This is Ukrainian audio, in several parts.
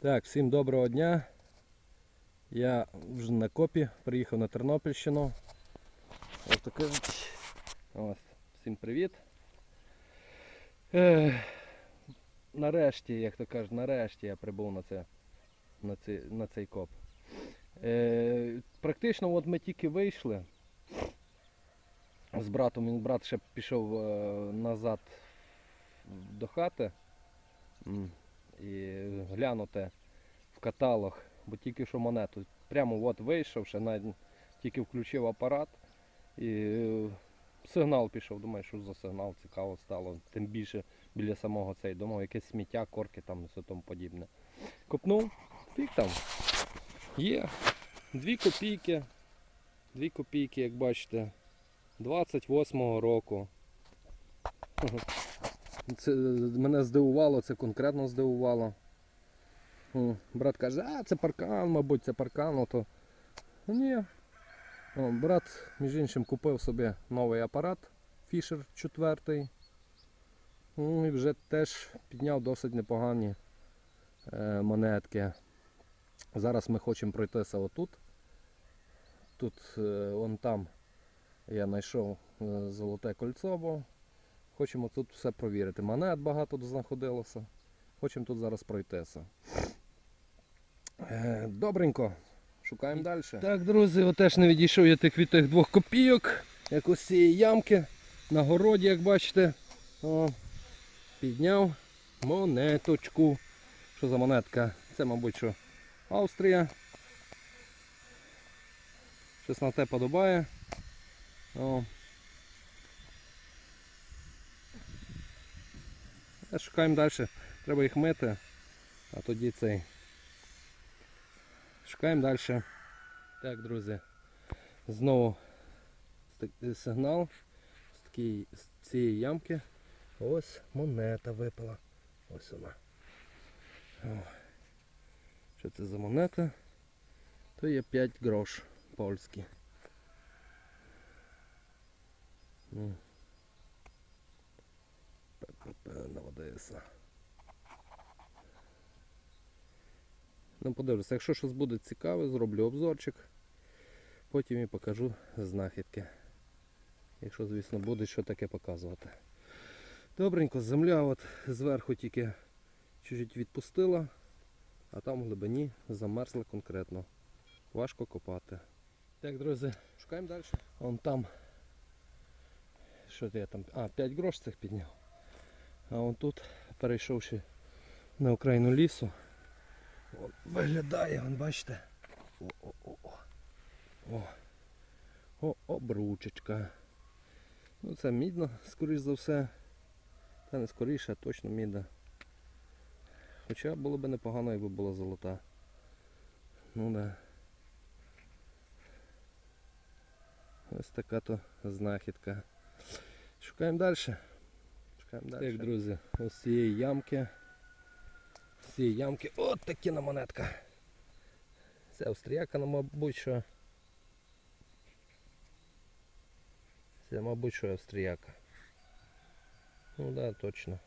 Так, всім доброго дня. Я вже на копі, приїхав на Тернопільщину. Ось таке. Ось, всім привіт. Е, нарешті, як то кажуть, нарешті я прибув на, це, на, цей, на цей коп. Е, практично от ми тільки вийшли з братом. Він брат ще пішов е, назад до хати. І глянути в каталог, бо тільки що монету. Прямо от вийшов, ще навіть тільки включив апарат і е, сигнал пішов. Думаю, що за сигнал цікаво стало. Тим більше біля самого цей. Думав, якесь сміття, корки там і все тому подібне. Копнув, фіг там. Є. Дві копійки. Дві копійки, як бачите, 28-го року. Це мене здивувало, це конкретно здивувало. Брат каже, а це паркан, мабуть, це паркан, ото. Ні. Брат, між іншим, купив собі новий апарат Fisher 4. Ну, і вже теж підняв досить непогані е, монетки. Зараз ми хочемо пройтися отут. Тут, е, вон там я знайшов е, золоте кольцо, бо Хочемо тут все провірити. Монет багато знаходилося. Хочемо тут зараз пройтися. Е, Добренько. Шукаємо далі. Так, друзі, от теж не відійшов я тих від тих двох копійок. Як ось цієї ямки. На городі, як бачите. О, підняв монеточку. Що за монетка? Це, мабуть, що Австрія. Щось на те подобає. О, А Шукаємо далі. Треба їх мити. А тоді цей. Шукаємо далі. Так, друзі. Знову сигнал з, такої, з цієї ямки. Ось монета випала. Ось вона. О. Що це за монета? То є 5 грош польські. На Одеса. Ну, подивлюся, якщо щось буде цікаве, зроблю обзорчик. Потім і покажу знахідки. Якщо, звісно, буде що таке показувати. Добренько, земля от зверху тільки чуть відпустила, а там в глибині замерзла конкретно. Важко копати. Так, друзі, шукаємо далі. Вон там. Що я там? А, 5 грош цих підняв. А вон тут, перейшовши на окраїну лісу, от, виглядає, вон, бачите. О-о-о. О. О, обручечка. Ну це мідна, скоріш за все. Та не скоріше, а точно мідна. Хоча було б непогано, якби була золота. Ну да. Ось така то знахідка. Шукаємо далі. Шукаємо далі. Так, друзі, ось цієї ямки. З цієї ямки. От такі на монетка. Це австріяка, мабуть, що. Це, мабуть, що австріяка. Ну так, да, точно.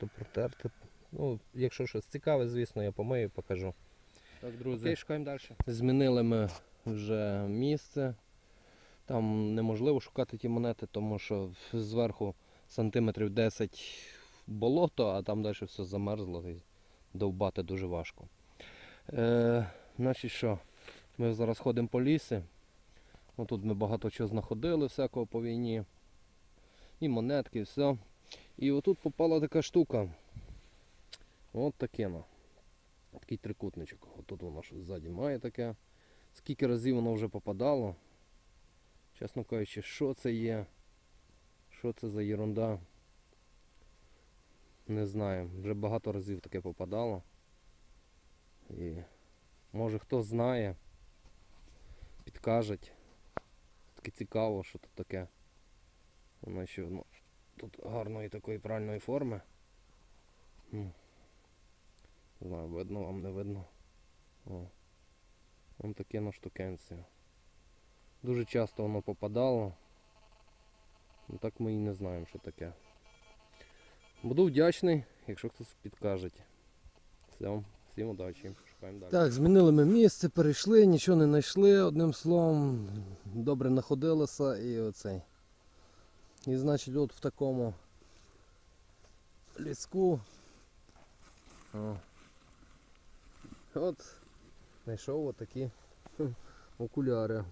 Буду протерти. Ну, якщо щось цікаве, звісно, я помию, і покажу. Так, друзі. Окей, шукаємо далі. Змінили ми вже місце. Там неможливо шукати ті монети, тому що зверху сантиметрів 10 болото, а там далі все замерзло і довбати дуже важко. Е, значить що, ми зараз ходимо по лісі. Ну, тут ми багато чого знаходили, всякого по війні. І монетки, і все. І отут попала така штука. От таке. ну. Такий трикутничок. Отут воно щось ззаді має таке. Скільки разів воно вже попадало. Чесно кажучи, що це є? Що це за ерунда? Не знаю. Вже багато разів таке попадало. І може хто знає, підкажуть. Таке цікаво, що тут таке. Воно ще ну, тут гарної такої правильної форми. Не знаю, видно вам не видно. О. Вон таке на штукенці. Дуже часто воно попадало. Ну так ми і не знаємо, що таке. Буду вдячний, якщо хтось підкаже. Все, всім удачі. Шукаємо далі. Так, змінили ми місце, перейшли, нічого не знайшли, одним словом, добре знаходилося і оцей. І значить от в такому ліску. О. От знайшов отакі окуляри.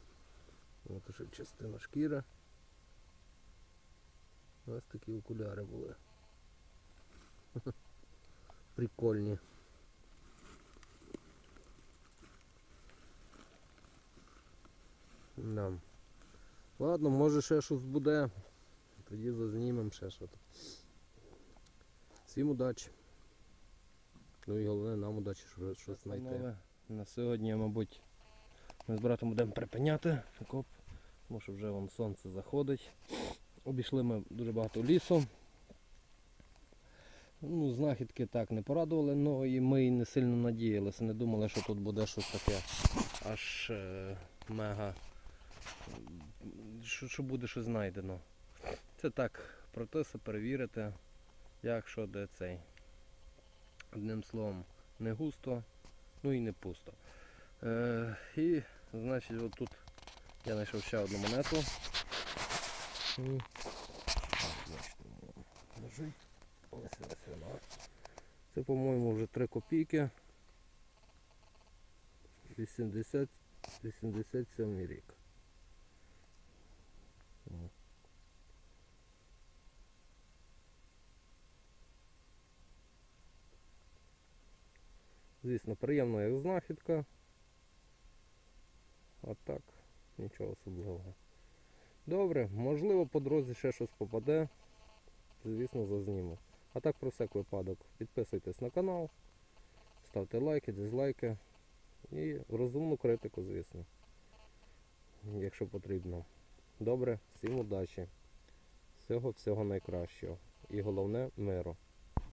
От ще частина шкіри. Ось такі окуляри були. Прикольні. Да. Ладно, може ще щось буде. Тоді зазнімемо ще щось. Всім удачі. Ну і головне нам удачі, що щось знайти. На сьогодні, мабуть, ми з братом будемо припиняти коп, тому що вже вон сонце заходить. Обійшли ми дуже багато лісу. Ну, знахідки так не порадували, ну і ми не сильно надіялися, не думали, що тут буде щось таке аж е, мега. Що, що буде щось знайдено. Це так, пройтися, перевірити, як що де цей. Одним словом, не густо, ну і не пусто. Е, і, значить, от тут я знайшов ще одну монету. Це, по-моєму, вже 3 копійки. 80, 87 рік. Звісно, приємно як знахідка. А так, нічого особливого. Добре, можливо по дорозі ще щось попаде. Звісно, зазніму. А так про всяк випадок. Підписуйтесь на канал, ставте лайки, дизлайки і розумну критику, звісно. Якщо потрібно. Добре, всім удачі. Всього всього найкращого. І головне миру.